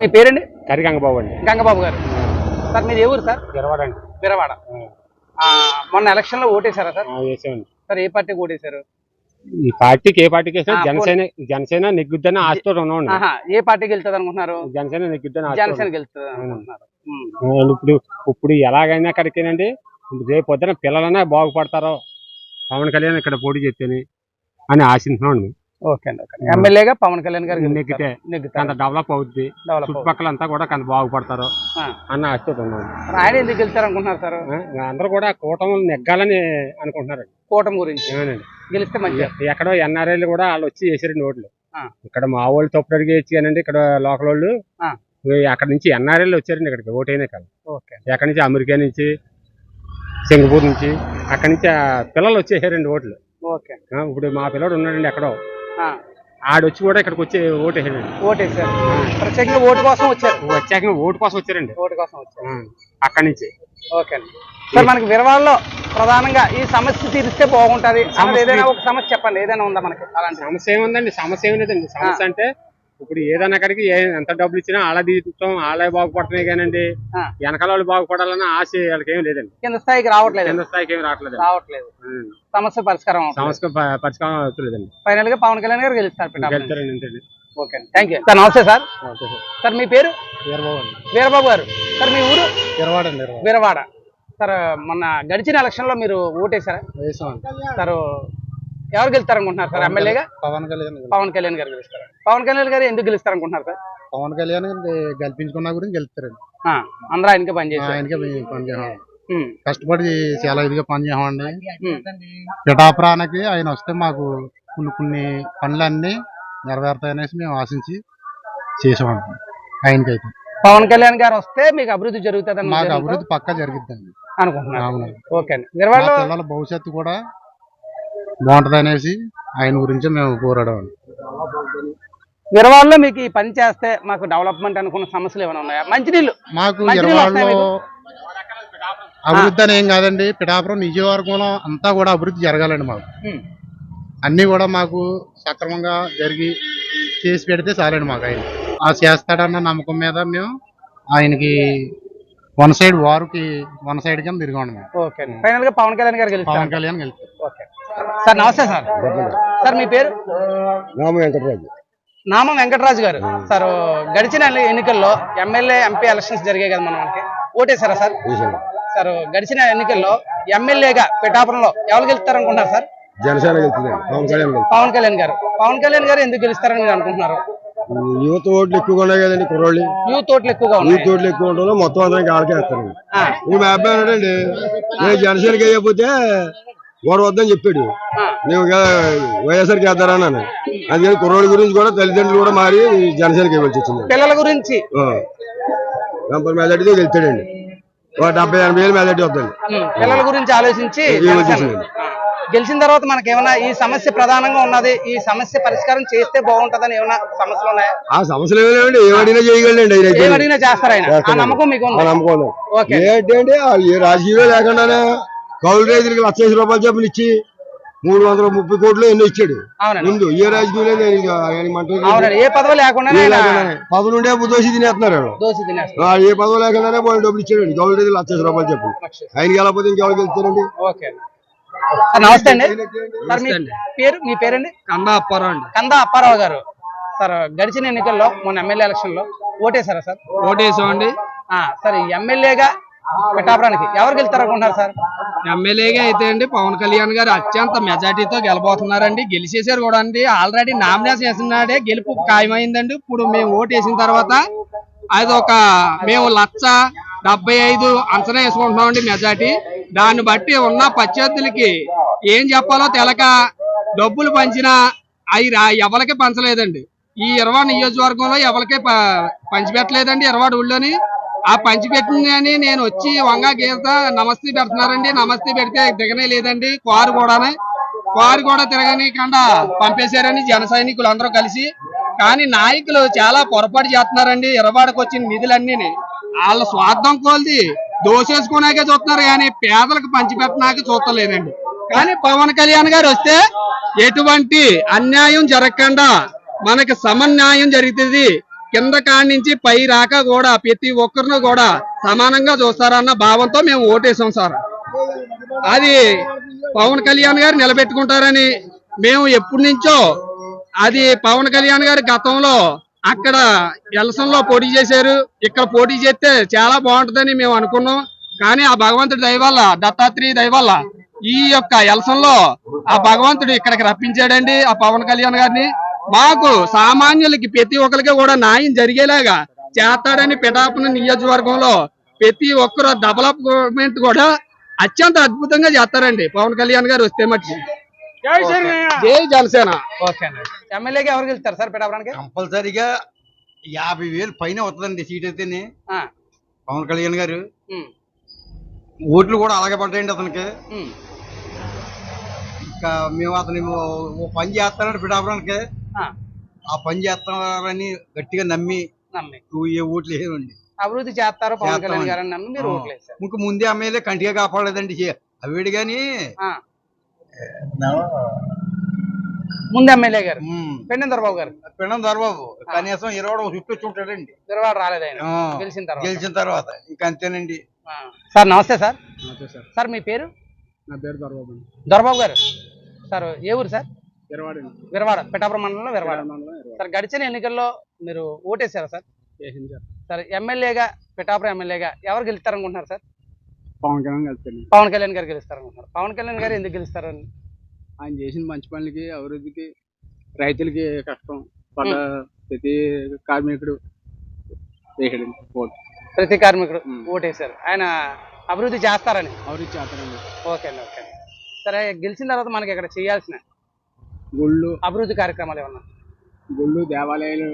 మీ పేరండి? కరిగంగబాబు అండి. గంగబాబు గారు. సార్ మీది ఏ ఊరు సార్? విరవాడ ఆ, మొన్న ఎలక్షన్లో ఓటేశారా సార్? వేసామండి సార్ ఏ పార్టీకి ఓటేశారు? ఈ పార్టీకి ఏ పార్టీకి వేసినా ఆ, జనసేన జనసేన నెగ్గుద్దని ఆశతో ఆహా ఏ పార్టీకి వెళ్తుంది అనుకుంటున్నారు జనసేన నెగ్గుద్దని జనసేన గెలుస్తుంది అనుకుంటున్నారు. ఇప్పుడు ఇప్పుడు ఎలాగైనా అక్కడికేనండి రేపు పొద్దున పిల్లలనే బాగుపడతారో పవన్ కళ్యాణ్ ఇక్కడ పోటీ చేస్తేని అని ఆశిస్తున్నామండి. ఓకే అండి ఓకే ఎమ్మెల్యేగా పవన్ కళ్యాణ్ గారు. నెగ్గితే అంత డెవలప్ అవుద్ది. చుట్టుపక్కల అంతా కూడా కొంత బాగుపడతారు. అన్న ఆశతో ఆయన ఎందుకు గెలుస్తారు అనుకుంటున్నారు సార్ అందరూ కూడా కూటమి నెగ్గాలని అనుకుంటున్నారండి. కూటమి గురించి. గెలిస్తే మంచిగా ఎక్కడో ఎన్ఆర్ఐలు కూడా వాళ్ళు వచ్చి చేసారండి ఓట్లు. ఇక్కడ మా వాళ్ళు తప్పుడు అడిగి కానండి ఇక్కడ లోకల్ వాళ్ళు. అక్కడ నుంచి ఎన్ఆర్ఐలు వచ్చారండి ఇక్కడికి ఓటైనా కాదు. ఎక్కడి నుంచి? అమెరికా నుంచి సింగపూర్ నుంచి. అక్కడి నుంచి పిల్లలు వచ్చేసారండి ఓట్లు. ఓకే ఇప్పుడు మా పిల్లడు ఉన్నాడండి ఎక్కడో. ఆడొచ్చి కూడా ఇక్కడికి వచ్చి ఓటు ఓటేశారు ప్రత్యేకంగా ఓటు కోసం వచ్చారు. వచ్చాక ఓటు కోసం వచ్చారండి. ఓటు కోసం వచ్చారు. అక్కడి నుంచి. ఓకే అండి. సార్ మనకి విరవాడలో ప్రధానంగా ఈ సమస్య తీరిస్తే బాగుంటది ఏదైనా ఒక సమస్య చెప్పండి. ఏదైనా ఉందా మనకి? అలాంటి సమస్య ఏముందండి? సమస్య ఏమి లేదండి. సమస్య అంటే ఇప్పుడు ఏదైనా కాడికి ఏ- ఎంత డబ్బులు ఇచ్చినా వాళ్ళ తీర్చడం వాళ్ళే బాగుపడుతున్నాయి కానండి. వెనకాల వాళ్ళు బాగుపడాలన్న ఆశ వాళ్ళకి ఏం లేదండి. కింద స్థాయికి రావట్లేదు. కింద స్థాయికి ఏం రావట్లేదు. రావట్లేదు సమస్య పరిష్కారం సమస్య పరిష్కారం అవుతలేదండి. ఫైనల్గా పవన్ కళ్యాణ్ గారు గెలుస్తారు అంతే ఓకే థ్యాంక్ యూ సార్ నమస్తే సార్. సార్. మీ పేరు? వీరబాబు గారు. సార్ మీ ఊరు? వీరవాడ సార్ మొన్న గడిచిన ఎలక్షన్లో మీరు ఓటేశారా? సార్ ఎవరు గెలుస్తారు అనుకుంటున్నారు సార్ ఎమ్మెల్యేగా? పవన్ కళ్యాణ్ పవన్ కళ్యాణ్ గారు గెలుస్తారు? పవన్ కళ్యాణ్ గారు ఎందుకు గెలుస్తారు అనుకుంటున్నారు సార్? పవన్ కళ్యాణ్ గెలిపించుకున్న గురించి గెలుస్తారండి. అందరూ ఆయనకే పనిచేశారు ఆయనకే ఉమ్, కష్టపడి చాలా ఇదిగా పనిచేసామండి ఉమ్. పిఠాపురానికి ఆయన వస్తే మాకు కొన్ని కొన్ని పనులన్నీ నెరవేరుతాయనేసి మేము ఆశించి చేసామండి ఆయనకైతే. పవన్ కళ్యాణ్ గారు వస్తే మీకు అభివృద్ధి జరుగుతుంది మాకు అభివృద్ధి పక్కా జరిగిద్దండి. అనుకుంటున్నారు. అవును ఓకే అండి. భవిష్యత్తు కూడా బాగుంటది అనేసి ఆయన గురించి మేము కోరాడామండి విరవాడలో మీకు ఈ పని చేస్తే మాకు డెవలప్మెంట్ అనుకున్న సమస్యలు ఏమైనా ఉన్నాయా? మంచినీళ్ళు. మాకు వస్తాయా అభివృద్ధి అని ఏం కాదండి. పిఠాపురం నియోజకవర్గంలో అంతా కూడా అభివృద్ధి జరగాలండి మాకు. అన్నీ కూడా మాకు సక్రమంగా జరిగి చేసి పెడితే చాలండి మాకు ఆయన. ఆ చేస్తాడన్న నమ్మకం మీద మేము ఆయనకి వన్ సైడ్ వారుకి వన్ సైడ్ కింద ఓకే అండి. ఫైనల్గా పవన్ కళ్యాణ్ గారు పవన్ కళ్యాణ్ గెలుస్తారు ఓకే. సార్ నమస్తే సార్. సార్ మీ పేరు? రామ వెంకటరాజు. నామం వెంకటరాజు గారు. సార్ గడిచిన ఎన్నికల్లో ఎమ్మెల్యే ఎంపీ ఎలక్షన్స్ జరిగాయి కదా మన మనకి. ఓటేశారా సార్? సార్ గడిచిన ఎన్నికల్లో ఎమ్మెల్యేగా పిఠాపురంలో ఎవరు గెలుస్తారు అనుకుంటున్నారు సార్? జనసేన పవన్ కళ్యాణ్ పవన్ కళ్యాణ్ గారు. పవన్ కళ్యాణ్ గారు ఎందుకు గెలుస్తారని మీరు అనుకుంటున్నారు? యువత ఓట్లు ఎక్కువగా ఉన్నాయి కదండి కుర్రోళ్ళు. యూత్ ఓట్లు ఎక్కువగా యూత్ ఓట్లు ఎక్కువ ఉండడం మొత్తం అందరం కాళ్ళకే వేస్తారు ఆ, ఇప్పుడు మా అబ్బాయి నేను జనసేనకి వేయకపోతే వాడు వద్దని చెప్పాడు. నేను వైఎస్ఆర్కి వేద్దారా అన్నాను. అందుకని కుర్రోడి గురించి కూడా తల్లిదండ్రులు కూడా మారి జనసేనకి వేయవలసి వచ్చింది. పిల్లల గురించి? కంపల్ మెజార్టీతో గెలుస్తాడండి ఒక డెబ్బై ఎనభై వేలు మెజార్టీ వద్దండి. పిల్లల గురించి ఆలోచించి గెలిచిన తర్వాత మనకి ఏమైనా ఈ సమస్య ప్రధానంగా ఉన్నది ఈ సమస్య పరిష్కారం చేస్తే బాగుంటదని ఏమైనా సమస్యలు ఉన్నాయా? ఆ సమస్యలు ఏమీ లేవండి. ఏమడినా చేయగలండి ఆయన అయితే. ఏం అడిగినా చేస్తారు ఆయన. నమ్మకం మీకు నమ్మకం ఏంటంటే రాజకీయం లేకుండానే కౌలు రైతులకి లక్ష రూపాయలు చెప్పలు ఇచ్చి మూడు వందల ముప్పై కోట్లు ఎన్నో ఇచ్చాడు. అవునండి. ముందు ఏ రాజకీయం ఆయన ఏ పదవి ఆయన. పదవులుండే దోషి తినేస్తున్నారు ఏ పదవి లేకుండానే వాళ్ళు డబ్బులు ఇచ్చాడు కౌలు రైతులు లక్ష రూపాయలు చెప్పు ఆయనకి వెళ్ళకపోతే ఇంకెవరికి వెళ్తారండి నమస్తే అండి. సార్ మీ పేరు మీ పేరండి? కంద అప్పారావు అండి. కందా అప్పారావు గారు. సార్ గడిచిన ఎన్నికల్లో మొన్న ఎమ్మెల్యే ఎలక్షన్లో ఓటేశారా సార్? ఓటేసామండి. ఆ, సార్ ఎమ్మెల్యేగా పిఠాపురానికి ఎవరు అనుకుంటున్నారు సార్? ఎమ్మెల్యేగా అయితే అండి పవన్ కళ్యాణ్ గారు అత్యంత మెజార్టీతో గెలబోతున్నారండి. గెలిచేశారు కూడా అండి. ఆల్రెడీ నామినేషన్ వేసినాడే గెలుపు ఖాయమైందండి. ఇప్పుడు మేము ఓటు వేసిన తర్వాత అది ఒక మేము లక్ష డెబ్బై ఐదు అంచనా వేసుకుంటున్నామండి మెజార్టీ. దాన్ని బట్టి ఉన్న ప్రత్యర్థులకి ఏం చెప్పాలో తెలక డబ్బులు పంచినా అవి ఎవరికి పంచలేదండి. ఈ ఇరవై నియోజకవర్గంలో ఎవరికి పంచిపెట్టలేదండి ఇరవై ఊళ్ళోని ఆ పంచి పంచిపెట్టిందని నేను వచ్చి వంగా గీత నమస్తే పెడుతున్నారండి నమస్తే పెడితే దిగనే లేదండి. కారు కూడానే కారు కూడా తిరగనీయకుండా పంపేశారని జన సైనికులు అందరూ కలిసి. కానీ నాయకులు చాలా పొరపాటు చేస్తున్నారండి ఇరవాడకు వచ్చిన నిధులన్నీ వాళ్ళ స్వార్థం కోల్ది దోసేసుకున్నాకే చూస్తున్నారు కానీ పేదలకు పంచిపెట్టడానికి చూస్తలేదండి. కానీ పవన్ కళ్యాణ్ గారు వస్తే ఎటువంటి అన్యాయం జరగకుండా మనకి సమన్యాయం జరుగుతుంది. కింద కాడి నుంచి పై రాక కూడా ప్రతి ఒక్కరిని కూడా సమానంగా చూస్తారన్న భావంతో మేము ఓటేసాం సార్. అది పవన్ కళ్యాణ్ గారు నిలబెట్టుకుంటారని మేము ఎప్పటి నుంచో అది పవన్ కళ్యాణ్ గారి గతంలో అక్కడ ఎలసంలో పోటీ చేశారు. ఇక్కడ పోటీ చేస్తే చాలా బాగుంటుందని మేము అనుకున్నాం. కానీ ఆ భగవంతుడి దయవల్ల దత్తాత్రేయ దయవల్ల ఈ యొక్క ఎలసంలో ఆ భగవంతుడు ఇక్కడికి రప్పించాడండి ఆ పవన్ కళ్యాణ్ గారిని. మాకు సామాన్యులకి ప్రతి ఒక్కరికి కూడా న్యాయం జరిగేలాగా చేస్తాడని పిఠాపురం నియోజకవర్గంలో ప్రతి ఒక్కరు డెవలప్మెంట్ కూడా అత్యంత అద్భుతంగా చేస్తారండి. పవన్ కళ్యాణ్ గారు వస్తే మట్టి జై జనసేన. ఎమ్మెల్యేగా ఎవరు గెలుస్తారు సార్ పిఠాపురానికి? కంపల్సరిగా యాభై వేలు పైన వస్తుందండి సీట్ అయితేనే. ఆ, పవన్ కళ్యాణ్ గారు. ఓట్లు కూడా అలాగే పడ్డాయండి అతనికి. ఇంకా మేము అతని పని చేస్తానంటే పిఠాపురానికి. ఆ, ఆ పని చేస్తారని గట్టిగా నమ్మి నమ్మి. ఏ ఓట్లు అభివృద్ధి చేస్తారు పవన్ కళ్యాణ్. గారని నమ్మి మీరు ఓట్లు వేశారు. ఇంక ముందే ఎమ్మెల్యే కంటిగా కాపాడలేదండి అవిడు కానీ ఆ. ముందు ఎమ్మెల్యే గారు. పెండెందర్ బాబు గారు. పిణం దొరబాబు కనీసం ఇరవై చుట్టూ వచ్చి ఉంటాడండి దిరవాడ రాలేదు ఆయన. గెలిచిన తర్వాత. గెలిచిన తర్వాత. ఇంక అంతేనండి. ఆ. సార్ నమస్తే సార్. సార్. మీ పేరు? నా పేరు దొరబాబు దొరబాబు గారు. సార్ ఏ ఊరు సార్? విరవాడ పిఠాపురం మండలంలో విరవాడ. సార్ గడిచిన ఎన్నికల్లో మీరు ఓటేశారా సార్? సార్ ఎమ్మెల్యేగా పిఠాపురం ఎమ్మెల్యేగా ఎవరు గెలుస్తారనుకుంటున్నారు సార్? పవన్ కళ్యాణ్ పవన్ కళ్యాణ్ గారు గెలుస్తారనుకుంటున్నారు. పవన్ కళ్యాణ్ గారు ఎందుకు గెలుస్తారని? ఆయన చేసిన మంచి పనులకి అభివృద్ధికి రైతులకి కష్టం. ప్రతి కార్మికుడు ప్రతి కార్మికుడు. ఓటేశారు. ఆయన అభివృద్ధి చేస్తారని? అభివృద్ధి చేస్తారండి ఓకే అండి ఓకే. సరే గెలిచిన తర్వాత మనకి ఇక్కడ చేయాల్సిన గుళ్ళు. అభివృద్ధి కార్యక్రమాలు ఏమన్నా? గుళ్ళు దేవాలయాలు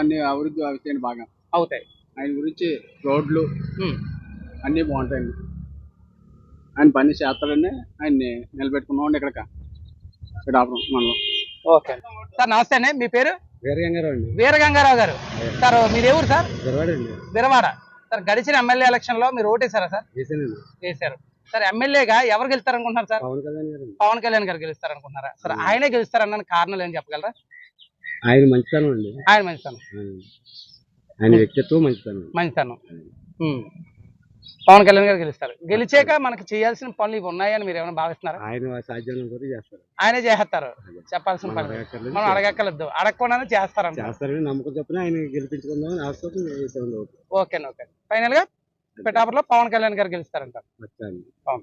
అన్ని అభివృద్ధి అవుతాయండి బాగా అవుతాయి. ఆయన గురించి రోడ్లు. అన్నీ బాగుంటాయండి. ఆయన పని చేస్తాడని ఆయన్ని నిలబెట్టుకున్నామండి ఇక్కడ పిఠాపురం మనలో. ఓకే. సార్ నమస్తే అండి. మీ పేరు? వీరగంగారావు అండి. వీర గంగారావు గారు సార్ మీరు ఎవరు సార్? విరవాడండి విరవాడ సార్ గడిచిన ఎమ్మెల్యే ఎలక్షన్లో మీరు ఓటేశారా సార్? వేసానండి వేశారు. సార్ ఎమ్మెల్యేగా ఎవరు గెలుస్తారనుకుంటున్నారు సార్? పవన్ కళ్యాణ్ గారు. గెలుస్తారనుకుంటున్నారా? సార్ ఆయనే గెలుస్తారన్న కారణాలు ఏం చెప్పగలరా? ఆయన మంచితనం అండి. ఆయన మంచితనం. ఆయన వ్యక్తిత్వం మంచితనం. మంచితనం. పవన్ కళ్యాణ్ గారు గెలుస్తారు. గెలిచాక మనకి చేయాల్సిన పనులు ఇవి ఉన్నాయని మీరు ఏమైనా భావిస్తున్నారా? ఆయన చేస్తారు. ఆయనే చేస్తారు. చెప్పాల్సిన మనం పని. మనం అడగక్కర్లేదు. అడగకుండానే చేస్తారంట చేస్తారని నమ్మకం చెప్పిన ఆయన గెలిపించుకుందామని ఓకే ఓకే ఫైనల్గా పిఠాపురంలో పవన్ కళ్యాణ్ గారు గెలుస్తారంట వచ్చాను